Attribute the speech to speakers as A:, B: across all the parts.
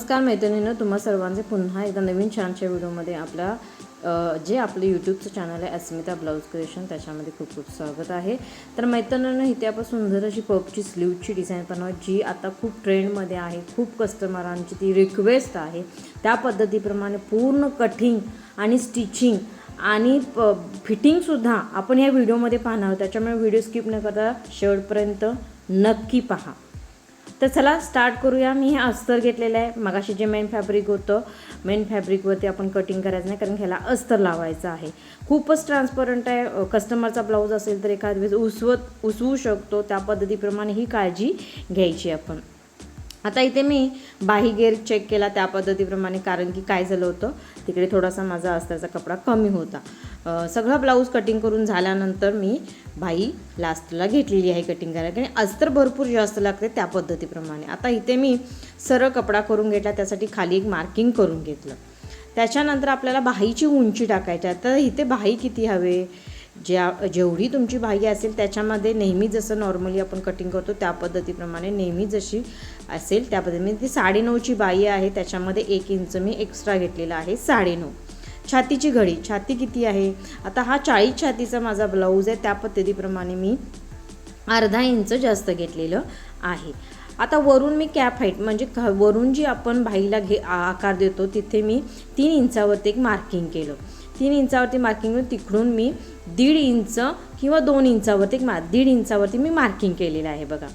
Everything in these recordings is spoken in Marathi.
A: नमस्कार मैत्रिणीनं तुम्हा सर्वांचे पुन्हा एकदा नवीन छानच्या व्हिडिओमध्ये आपल्या जे आपलं यूट्यूबचं चॅनल आहे अस्मिता ब्लाऊज क्रिएशन त्याच्यामध्ये खूप खूप स्वागत आहे. तर मैत्रिणीनं इथे आपण सुंदर अशी पपची स्लीवची डिझाईन बनवा जी आता खूप ट्रेंडमध्ये आहे खूप कस्टमरांची ती रिक्वेस्ट आहे. त्या पद्धतीप्रमाणे पूर्ण कटिंग आणि स्टिचिंग आणि प फिटिंगसुद्धा आपण या व्हिडिओमध्ये पाहणार आहोत. त्याच्यामुळे व्हिडिओ स्किप न करता शेवटपर्यंत नक्की पहा. तर चला स्टार्ट करूया. मी हे अस्तर घेतलेलं आहे. मगाशी जे मेन फॅब्रिक होतं मेन फॅब्रिकवरती आपण कटिंग करायचं नाही कारण ह्याला अस्तर लावायचं आहे. खूपच ट्रान्सपरंट आहे. कस्टमरचा ब्लाऊज असेल तर एखाद वेळेस उसवत उसवू शकतो. त्या पद्धतीप्रमाणे ही काळजी घ्यायची आपण. आता इथे मी बाही गेअर चेक केला त्या पद्धतीप्रमाणे कारण की काय झालं होतं तिकडे थोडासा माझा अस्ताचा कपडा कमी होता. सगळा सगळं ब्लाऊज कटिंग करून झाल्यानंतर मी बाई लास्टला घेतलेली आहे कटिंग करायला आणि अस्तर भरपूर जास्त लागते त्या पद्धतीप्रमाणे. आता इथे मी सरळ कपडा करून घेतला त्यासाठी खाली एक मार्किंग करून घेतलं. त्याच्यानंतर आपल्याला बाहीची उंची टाकायची आहे. तर इथे बाही किती हवे? ज्या जेवढी तुमची बाही असेल त्याच्यामध्ये नेहमी जसं नॉर्मली आपण कटिंग करतो त्या पद्धतीप्रमाणे नेहमी जशी असेल त्या पद्धतीने. म्हणजे ती साडेनऊची बाई आहे त्याच्यामध्ये एक इंच मी एक्स्ट्रा घेतलेला आहे साडेनऊ. छातीची घडी छाती किती आहे? आता हा चाळीस छातीचा माझा ब्लाऊज आहे त्या पद्धतीप्रमाणे मी अर्धा इंच जास्त घेतलेलं आहे. आता वरून मी कॅप हाईट म्हणजे ख वरून जी आपण बाईला घे आकार देतो तिथे मी तीन इंचावरती एक मार्किंग केलं. तीन इंचावरती मार्किंग करून तिकडून मी दीड इंच किंवा दोन इंचावरती एक मा दीड इंचावरती मी मार्किंग केलेलं आहे बघा.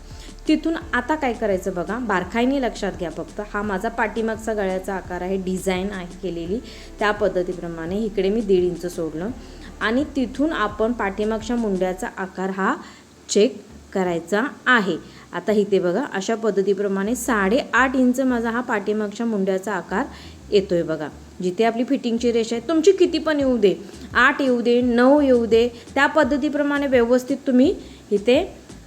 A: तिथून आता काय करायचं बघा? बारकाईने लक्षात घ्या फक्त. हा माझा पाठीमागचा गळ्याचा आकार आहे डिझाईन आहे केलेली. त्या पद्धतीप्रमाणे इकडे मी दीड इंच सोडलं. आणि तिथून आपण पाठीमागच्या मुंड्याचा आकार हा चेक करायचा आहे. आता इथे बघा अशा पद्धतीप्रमाणे साडेआठ इंच माझा हा पाठीमागच्या मुंड्याचा आकार येतोय बघा. जिथे आपली फिटिंगची रेषा आहे तुमची किती पण येऊ दे आठ येऊ दे नऊ येऊ दे त्या पद्धतीप्रमाणे व्यवस्थित तुम्ही इथे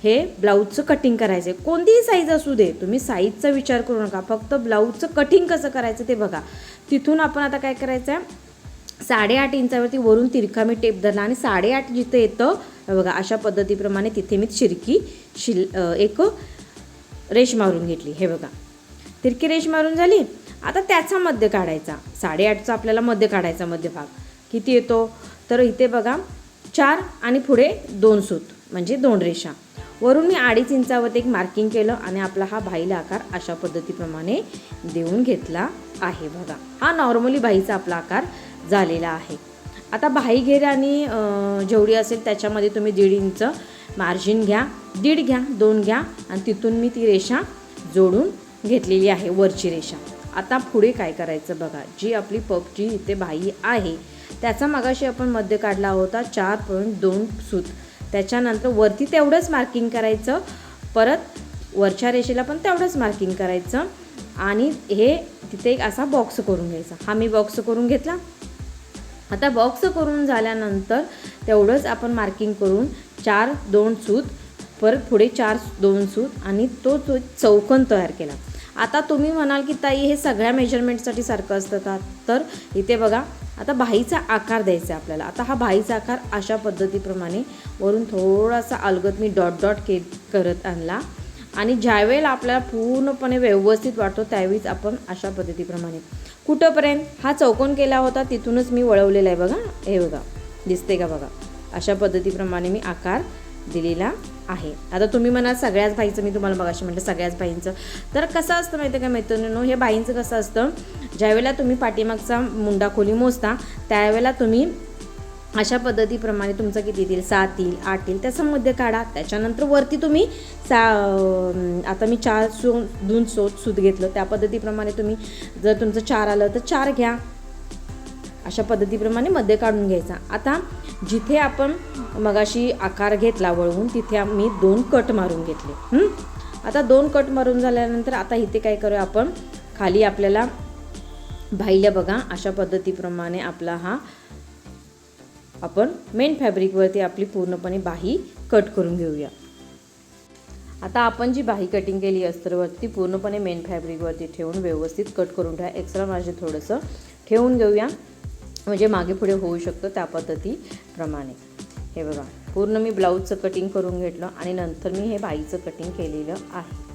A: हे ब्लाऊजचं कटिंग करायचं आहे कोणतीही साईज असू दे तुम्ही साईजचा विचार करू नका. फक्त ब्लाऊजचं कटिंग कसं करायचं ते बघा. तिथून आपण आता काय करायचं आहे साडेआठ इंचावरती वरून तिरखा मी टेप धरला आणि साडेआठ जिथं येतं हे बघा अशा पद्धतीप्रमाणे तिथे मी शिरकी शिल एक रेष मारून घेतली. हे बघा. तिरकी रेष मारून झाली. आता त्याचा मध्य काढायचा. साडेआठचा आपल्याला मध्य काढायचा मध्यभाग. किती येतो? तर इथे बघा चार आणि पुढे दोन सूत म्हणजे दोन रेषा. वरून मी अडीच इंचावरती एक मार्किंग केलं आणि आपला हा भाईला आकार अशा पद्धतीप्रमाणे देऊन घेतला आहे बघा. हा नॉर्मली भाईचा आपला आकार झालेला आहे. आता भाई घेर आणि जेवढी असेल त्याच्यामध्ये तुम्ही दीड इंच मार्जिन घ्या. दीड घ्या दोन घ्या आणि तिथून मी ती रेषा जोडून घेतलेली आहे वरची रेषा. आता पुढे काय करायचं बघा. जी आपली पपची इथे बाई आहे त्याचा मगाशी आपण मध्य काढला होता चार पॉईंट दोन सूत. त्याच्यानंतर वरती तेवढंच मार्किंग करायचं परत वरच्या रेषेला पण तेवढंच मार्किंग करायचं आणि हे तिथे एक असा बॉक्स करून घ्यायचा. हा मी बॉक्स करून घेतला. आता बॉक्स करून झाल्यानंतर तेवढंच आपण मार्किंग करून चार दोन सूत परत पुढे चार दोन सूत आणि तो तो चौकन तयार केला. आता तुम्ही म्हणाल की ताई हे सगळ्या मेजरमेंटसाठी सारखं असतं का? तर इथे बघा आता भाईचा आकार द्यायचा आहे आपल्याला. आता हा भाईचा आकार अशा पद्धतीप्रमाणे वरून थोडासा अलगत मी डॉट डॉट के करत आणला. आणि ज्यावेळेला आपल्याला पूर्णपणे व्यवस्थित वाटतो त्यावेळीच आपण अशा पद्धतीप्रमाणे. कुठंपर्यंत? हा चौकोन केला होता तिथूनच मी वळवलेला आहे बघा. हे बघा दिसते का बघा? अशा पद्धतीप्रमाणे मी आकार दिलेला आहे. आता तुम्ही म्हणा सगळ्याच बाईचं मी तुम्हाला बघाशी म्हटलं सगळ्याच बाईंचं तर कसं असतं माहिती आहे का मैत्रिणींनो? हे बाईंचं कसं असतं? ज्यावेळेला तुम्ही पाठीमागचा मुंडा खोली मोजता त्यावेळेला तुम्ही अशा पद्धतीप्रमाणे तुमचं किती येतील? सात येईल आठ येईल त्याचं मध्ये काढा. त्याच्यानंतर वरती तुम्ही सा आता मी चार सो दोन सोत सूत घेतलं. त्या पद्धतीप्रमाणे तुम्ही जर तुमचं चार आलं तर चार घ्या. अशा पद्धतीप्रमाणे मध्य काढून घ्यायचा. आता जिथे आपण मगाशी आकार घेतला वळवून तिथे मी दोन कट मारून घेतले. आता दोन कट मारून झाल्यानंतर आता इथे काय करूया आपण? खाली आपल्याला भाईला बघा अशा पद्धतीप्रमाणे आपला हा आपण मेन फॅब्रिकवरती आपली पूर्णपणे बाही कट करून घेऊया. आता आपण जी बाही कटिंग केली अस्तरवरती पूर्णपणे मेन फॅब्रिकवरती ठेवून व्यवस्थित कट करून ठेवा. एक्स्ट्रा माझे थोडंसं ठेवून घेऊया. म्हणजे मागे पुढे होऊ शकतं त्या पद्धतीप्रमाणे हे बघा पूर्ण मी ब्लाऊजचं कटिंग करून घेतलं आणि नंतर मी हे बाईचं कटिंग केलेलं आहे.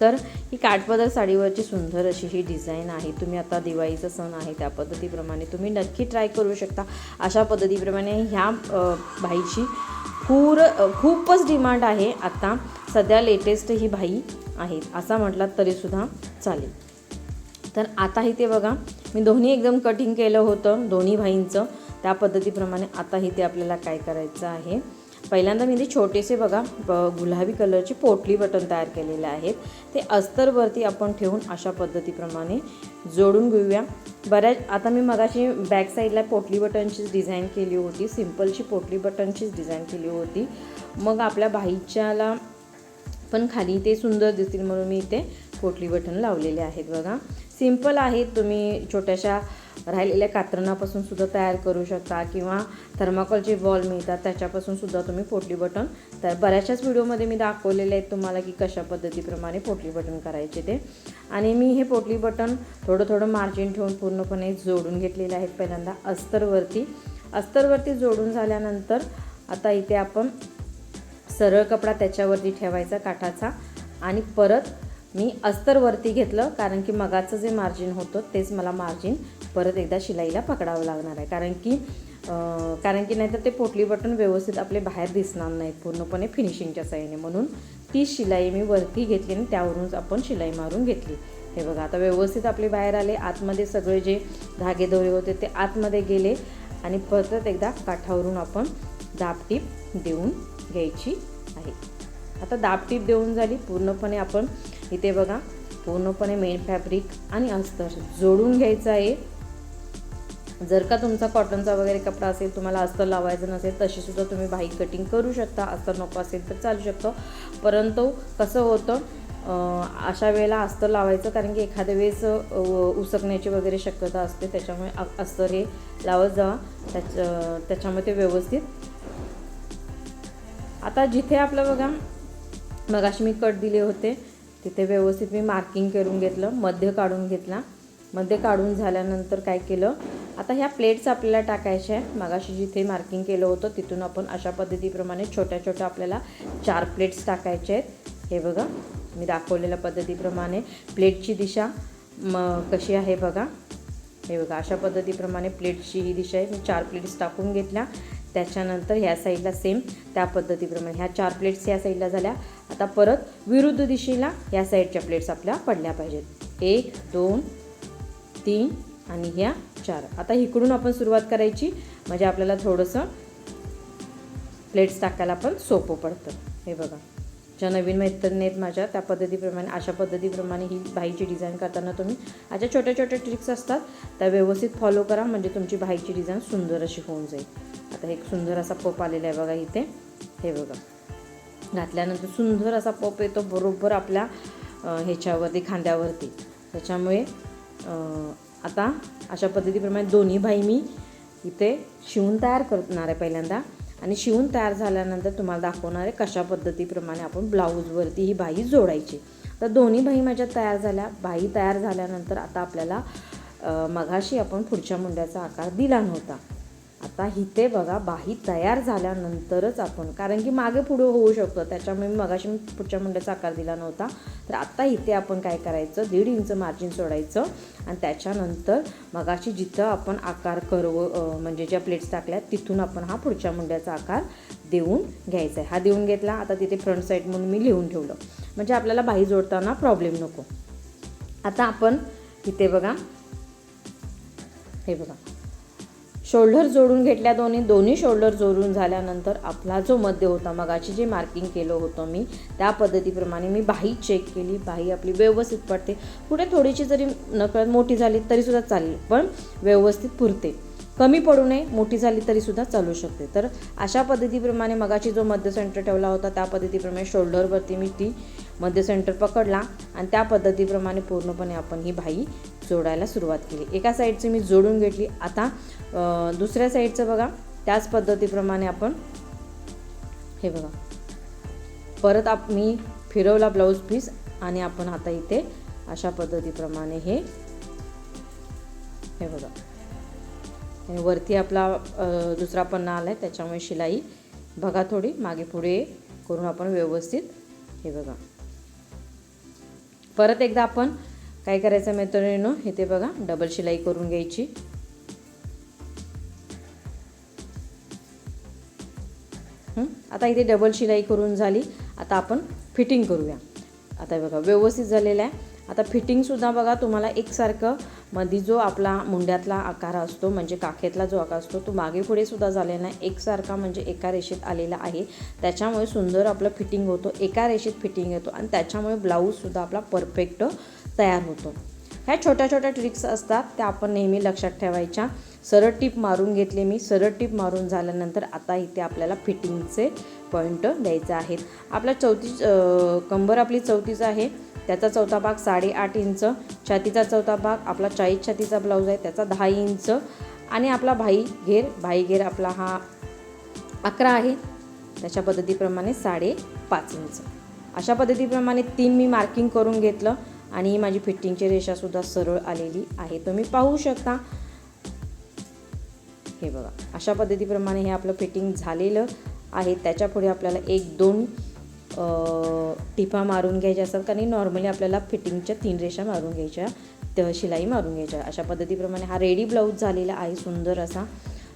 A: तर ही काठपदर साडीवरची सुंदर अशी ही डिझाईन आहे. तुम्ही आता दिवाळीचा सण आहे त्या पद्धतीप्रमाणे तुम्ही नक्की ट्राय करू शकता. अशा पद्धतीप्रमाणे ह्या भाईची बाईची खूर खूपच डिमांड आहे. आता सध्या लेटेस्ट ही बाई आहे असा म्हटलात तरीसुद्धा चालेल. तर आता इथे बघा मी दोन्ही एकदम कटिंग केलं होतं दोन्ही भाईंचं. त्या पद्धतीप्रमाणे आता इथे आपल्याला काय करायचं आहे. पहिल्यांदा मी ते छोटेसे बघा ब- गुलाबी कलरची पोटली बटन तयार केलेले आहेत. ते अस्तरवरती आपण ठेवून अशा पद्धतीप्रमाणे जोडून घेऊया. बऱ्याच आता मी मगाशी बॅक साईडला पोटली बटनचीच डिझाईन केली होती सिम्पलची पोटली बटनचीच डिझाईन केली होती. मग आपल्या बाईच्याला पण खाली ते सुंदर दिसतील म्हणून मी इथे पोटली बटन लावलेले आहेत बघा. सिंपल आहेत तुम्ही छोट्याशा राहिलेल्या कात्रणापासून सुद्धा तयार करू शकता किंवा थर्माकोलचे बॉल मिळतात त्याच्यापासून सुद्धा तुम्ही पोटली बटन तर बऱ्याचशाच व्हिडिओमध्ये मी दाखवलेले आहेत तुम्हाला की कशा पद्धतीप्रमाणे पोटली बटन करायचे ते. आणि मी हे पोटली बटन थोडं थोडं मार्जिन ठेवून पूर्णपणे जोडून घेतलेले आहेत पहिल्यांदा अस्तरवरती. अस्तरवरती जोडून झाल्यानंतर आता इथे आपण सरळ कपडा त्याच्यावरती ठेवायचा काठाचा. आणि परत मी अस्तरवरती घेतलं कारण की मगाचं जे मार्जिन होतं तेच मला मार्जिन परत एकदा शिलाईला पकडावं लागणार आहे. कारण की कारण की नाहीतर ते पोटली बटन व्यवस्थित आपले बाहेर दिसणार नाहीत पूर्णपणे फिनिशिंगच्या साईने. म्हणून ती शिलाई मी वरती घेतली आणि त्यावरूनच आपण शिलाई मारून घेतली. हे बघा आता व्यवस्थित आपले बाहेर आले आतमध्ये सगळे जे धागे दोरे होते ते आतमध्ये गेले आणि परत एकदा काठावरून आपण दाबटीप देऊन घ्यायची आहे. आता दाबटीप देऊन झाली पूर्णपणे आपण इथे बघा पूर्णपणे मेन फॅब्रिक आणि अस्तर जोडून घ्यायचं आहे. जर का तुमचा कॉटनचा वगैरे कपडा असेल तुम्हाला अस्तर लावायचं नसेल तशीसुद्धा तुम्ही बाईक कटिंग करू शकता. अस्तर नको असेल तर चालू शकतं. परंतु कसं होतं अशा वेळेला अस्तर लावायचं कारण की एखाद्या वेळेस उसकण्याची वगैरे शक्यता असते त्याच्यामुळे अस्तर हे लावत जावा त्याच्या त्याच्यामुळे ते व्यवस्थित. आता जिथे आपलं बघा मगाशी मी कट दिले होते. तिथे व्यवस्थित मी मार्किंग करून घेतलं मध्य काढून घेतला. मध्य काढून झाल्यानंतर काय केलं आता ह्या प्लेट्स आपल्याला टाकायच्या आहे मगाशी जिथे मार्किंग केलं होतं तिथून आपण अशा पद्धतीप्रमाणे छोट्या छोट्या आपल्याला चार प्लेट्स टाकायचे आहेत. हे बघा मी दाखवलेल्या पद्धतीप्रमाणे. प्लेटची दिशा म कशी आहे बघा. हे बघा अशा पद्धतीप्रमाणे प्लेटची ही दिशा आहे. मी चार प्लेट्स टाकून घेतल्या. त्याच्यानंतर ह्या साईडला सेम त्या पद्धतीप्रमाणे. ह्या चार प्लेट्स ह्या साईडला झाल्या. आता परत विरुद्ध दिशेला या साईडच्या प्लेट्स आपल्या पडल्या पाहिजेत. एक दोन तीन आणि ह्या चार. आता इकडून आपण सुरुवात करायची. म्हणजे आपल्याला थोडंसं प्लेट्स टाकायला पण सोपं पडतं. हे बघा. ज्या नवीन मैत्रिणी आहेत माझ्या त्या पद्धतीप्रमाणे अशा पद्धतीप्रमाणे ही बाईची डिझाईन करताना तुम्ही अशा छोट्या छोट्या ट्रिक्स असतात त्या व्यवस्थित फॉलो करा. म्हणजे तुमची भाईची डिझाईन सुंदर अशी होऊन जाईल. आता एक सुंदर असा पप आलेला आहे बघा इथे. हे बघा. घातल्यानंतर सुंदर असा पप येतो बरोबर आपल्या ह्याच्यावरती खांद्यावरती. त्याच्यामुळे आता अशा पद्धतीप्रमाणे दोन्ही बाई मी इथे शिवून तयार करणार आहे पहिल्यांदा. आणि शिवून तयार झाल्यानंतर तुम्हाला दाखवणार आहे कशा पद्धतीप्रमाणे आपण ब्लाऊजवरती ही बाई जोडायची. तर दोन्ही बाई माझ्या तयार झाल्या. बाई तयार झाल्यानंतर आता आपल्याला मघाशी आपण पुढच्या मुंड्याचा आकार दिला नव्हता. आता इथे बघा बाही तयार झाल्यानंतरच आपण कारण की मागे पुढे होऊ शकतो. त्याच्यामुळे मी मगाशी मी पुढच्या मुंड्याचा आकार दिला नव्हता. तर आता इथे आपण काय करायचं? दीड इंच मार्जिन सोडायचं. आणि त्याच्यानंतर मगाशी जिथं आपण आकार करव म्हणजे ज्या प्लेट्स टाकल्या तिथून आपण हा पुढच्या मुंड्याचा आकार देऊन घ्यायचा आहे. हा देऊन घेतला आता तिथे फ्रंट साईड म्हणून मी लिहून ठेवलं. म्हणजे आपल्याला बाही जोडताना प्रॉब्लेम नको. आता आपण इथे बघा. हे बघा. शोल्डर जोडून घेतल्या दोन्ही दोन्ही शोल्डर जोडून झाल्यानंतर आपला जो मध्य होता मगाची जे मार्किंग केलं होतं मी त्या पद्धतीप्रमाणे मी बाही चेक केली. बाही आपली व्यवस्थित पडते. कुठे थोडीशी जरी नकळत मोठी झाली तरीसुद्धा चालेल पण व्यवस्थित पुरते. कमी पडू नये मोठी झाली तरीसुद्धा चालू शकते. तर अशा पद्धतीप्रमाणे मगाची जो मध्य सेंटर ठेवला होता त्या पद्धतीप्रमाणे शोल्डरवरती मी ती मध्य सेंटर पकडला आणि त्या पद्धतीप्रमाणे पूर्णपणे आपण ही बाही जोडायला सुरुवात केली. एका साईडची मी जोडून घेतली. आता दुसऱ्या साईडचं बघा. त्याच पद्धतीप्रमाणे आपण हे बघा. परत आप मी फिरवला ब्लाऊज पीस आणि आपण आता इथे अशा पद्धतीप्रमाणे हे हे बघा. आणि वरती आपला दुसरा पन्ना आला आहे त्याच्यामुळे शिलाई बघा थोडी. मागे पुढे करून आपण व्यवस्थित हे बघा. परत एकदा आपण काय करायचं मैत्रिणीनो? इथे बघा डबल शिलाई करून घ्यायची. आता इथे डबल शिलाई करून झाली. आता आपण फिटिंग करूया. आता हे बघा व्यवस्थित झालेलं आहे. आता फिटिंगसुद्धा बघा तुम्हाला एकसारखं मध्ये जो आपला मुंड्यातला आकार असतो म्हणजे काखेतला जो आकार असतो तो मागे पुढे सुद्धा झालेला नाही एकसारखा म्हणजे एका रेषेत आलेला आहे. त्याच्यामुळे सुंदर आपलं फिटिंग होतो. एका रेषेत फिटिंग येतो. आणि त्याच्यामुळे ब्लाऊजसुद्धा आपला परफेक्ट तयार होतो. ह्या छोट्या छोट्या ट्रिक्स असतात त्या आपण नेहमी लक्षात ठेवायच्या. सरळ टीप मारून घेतले मी. सरळ टीप मारून झाल्यानंतर आता इथे आपल्याला फिटिंगचे पॉईंट द्यायचे आहेत. आपला चौथी कंबर आपली चौथीच आहे. त्याचा चौथा भाग साडेआठ इंच. छातीचा चौथा भाग आपला चाळीस छातीचा ब्लाऊज आहे. त्याचा दहा इंच. आणि आपला भाई घेर भाई घेर आपला हा अकरा आहे. त्याच्या पद्धतीप्रमाणे साडेपाच इंच. अशा पद्धतीप्रमाणे तीन मी मार्किंग करून घेतलं. आणि माझी फिटिंगची रेषासुद्धा सरळ आलेली आहे. तुम्ही पाहू शकता. हे बघा अशा पद्धतीप्रमाणे हे आपलं फिटिंग झालेलं आहे. त्याच्यापुढे आपल्याला एक दोन टिपा मारून घ्यायच्या असतात. कारण नॉर्मली आपल्याला फिटिंगच्या तीन रेषा मारून घ्यायच्या त शिलाई मारून घ्यायच्या. अशा पद्धतीप्रमाणे हा रेडी ब्लाऊज झालेला आहे सुंदर असा.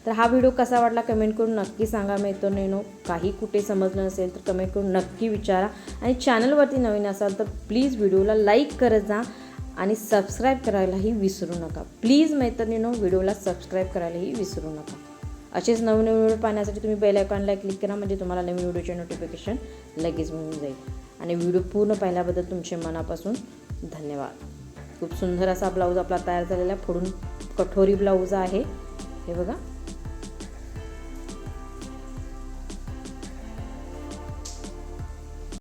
A: तर हा व्हिडिओ कसा वाटला कमेंट करून नक्की सांगा. मैत्रिणीनो काही कुठे समजलं नसेल तर कमेंट करून नक्की विचारा. आणि चॅनलवरती नवीन असाल तर प्लीज व्हिडिओला लाईक करत जा आणि सबस्क्राईब करायलाही विसरू नका. प्लीज मैत्रिणीनो व्हिडिओला सबस्क्राईब करायलाही विसरू नका. असेच नवीन नवीन व्हिडिओ पाहण्यासाठी तुम्ही बेल आयकॉनला क्लिक करा म्हणजे तुम्हाला नवीन व्हिडिओचे नोटिफिकेशन लगेच मिळून जाईल. आणि व्हिडिओ पूर्ण पाहिल्याबद्दल तुमचे मनापासून धन्यवाद. खूप सुंदर असा ब्लाऊज आपला तयार झालेला आहे. कठोरी ब्लाऊज आहे. हे बघा.